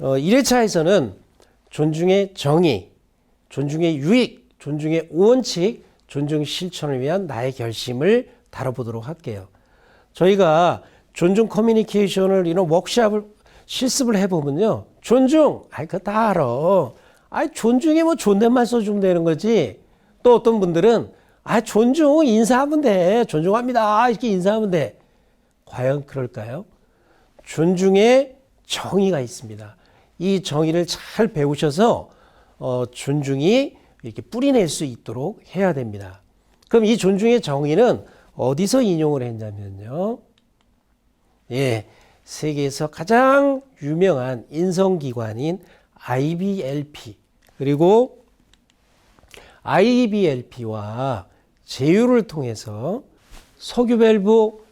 어, 1회차에서는 존중의 정의, 존중의 유익, 존중의 원칙, 존중 실천을 위한 나의 결심을 다뤄보도록 할게요. 저희가 존중 커뮤니케이션을 이런 워크샵을 실습을 해보면요. 존중, 아이, 그거 다 알아. 아이, 존중에 뭐 존댓말 써주면 되는 거지. 또 어떤 분들은, 아, 존중, 인사하면 돼. 존중합니다. 이렇게 인사하면 돼. 과연 그럴까요? 존중의 정의가 있습니다. 이 정의를 잘 배우셔서 어, 존중이 이렇게 뿌리낼 수 있도록 해야 됩니다. 그럼 이 존중의 정의는 어디서 인용을 했냐면요. 예, 세계에서 가장 유명한 인성기관인 IBLP 그리고 IBLP와 제휴를 통해서 석유밸브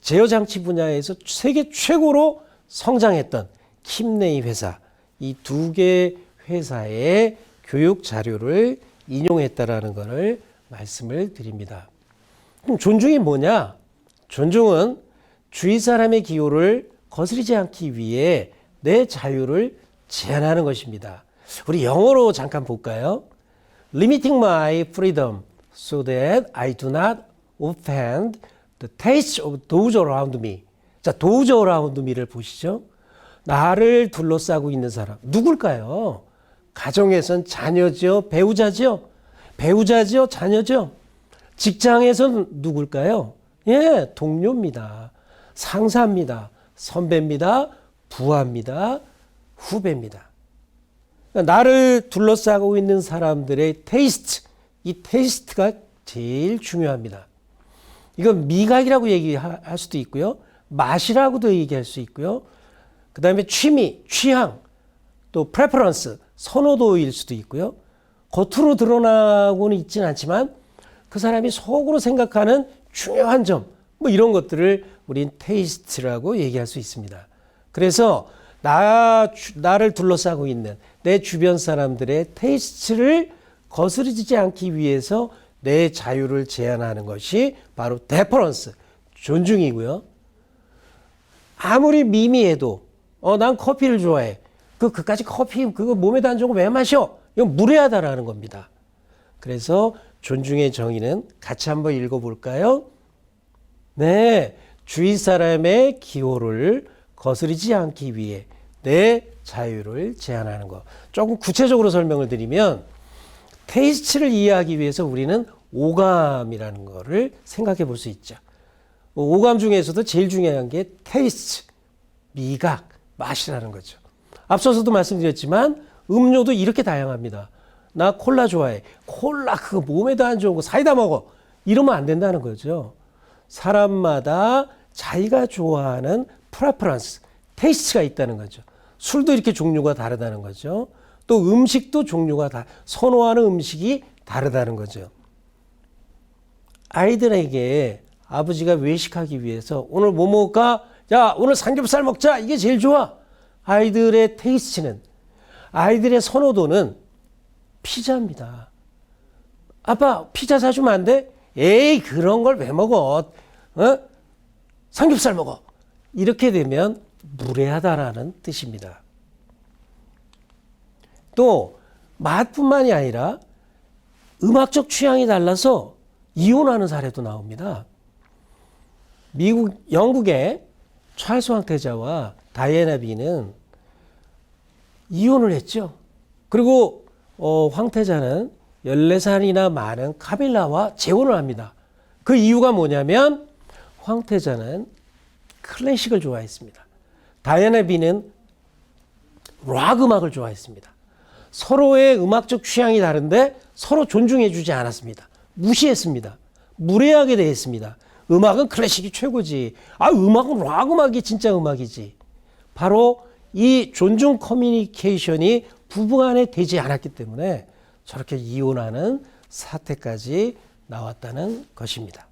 제어장치 분야에서 세계 최고로 성장했던 킴네이 회사 이 두 개 회사의 교육 자료를 인용했다라는 것을 말씀을 드립니다. 그럼 존중이 뭐냐? 존중은 주위 사람의 기호를 거스르지 않기 위해 내 자유를 제한하는 것입니다. 우리 영어로 잠깐 볼까요? Limiting my freedom so that I do not offend the taste of those around me. 자, those around me를 보시죠. 나를 둘러싸고 있는 사람 누굴까요? 가정에선 자녀죠, 배우자죠, 배우자죠, 자녀죠. 직장에선 누굴까요? 예, 동료입니다. 상사입니다. 선배입니다. 부하입니다. 후배입니다. 그러니까 나를 둘러싸고 있는 사람들의 테이스트, 이 테이스트가 제일 중요합니다. 이건 미각이라고 얘기할 수도 있고요. 맛이라고도 얘기할 수 있고요. 그 다음에 취미, 취향, 또 프레퍼런스, 선호도일 수도 있고요. 겉으로 드러나고는 있지는 않지만 그 사람이 속으로 생각하는 중요한 점, 뭐 이런 것들을 우린 테이스트라고 얘기할 수 있습니다. 그래서 나, 나를 둘러싸고 있는 내 주변 사람들의 테이스트를 거스르지 않기 위해서 내 자유를 제한하는 것이 바로 데퍼런스, 존중이고요. 아무리 미미해도 어, 난 커피를 좋아해. 그, 그까지 커피, 그거 몸에도 안거왜 마셔? 이건 무례하다라는 겁니다. 그래서 존중의 정의는 같이 한번 읽어볼까요? 네. 주위 사람의 기호를 거스르지 않기 위해 내 자유를 제한하는 것. 조금 구체적으로 설명을 드리면 테이스트를 이해하기 위해서 우리는 오감이라는 거를 생각해 볼 수 있죠. 오감 중에서도 제일 중요한 게 테이스트, 미각, 맛이라는 거죠. 앞서서도 말씀드렸지만 음료도 이렇게 다양합니다. 나 콜라 좋아해. 콜라 그거 몸에도 안 좋은 거 사이다 먹어. 이러면 안 된다는 거죠. 사람마다 자기가 좋아하는 프레퍼런스, 테이스트가 있다는 거죠. 술도 이렇게 종류가 다르다는 거죠. 또 음식도 종류가 다 선호하는 음식이 다르다는 거죠. 아이들에게 아버지가 외식하기 위해서 오늘 뭐 먹을까? 야, 오늘 삼겹살 먹자. 이게 제일 좋아. 아이들의 테이스트는 아이들의 선호도는 피자입니다. 아빠 피자 사주면 안 돼? 에이 그런 걸 왜 먹어? 어? 삼겹살 먹어. 이렇게 되면 무례하다라는 뜻입니다. 또 맛뿐만이 아니라 음악적 취향이 달라서 이혼하는 사례도 나옵니다. 미국 영국의 찰스 황태자와 다이애나 비는 이혼을 했죠. 그리고 어, 황태자는 14살이나 많은 카밀라와 재혼을 합니다. 그 이유가 뭐냐면 황태자는 클래식을 좋아했습니다. 다이애나 비는 락 음악을 좋아했습니다. 서로의 음악적 취향이 다른데 서로 존중해 주지 않았습니다. 무시했습니다. 무례하게 대했습니다. 음악은 클래식이 최고지. 아, 음악은 락 음악이 진짜 음악이지. 바로 이 존중 커뮤니케이션이 부부간에 되지 않았기 때문에 저렇게 이혼하는 사태까지 나왔다는 것입니다.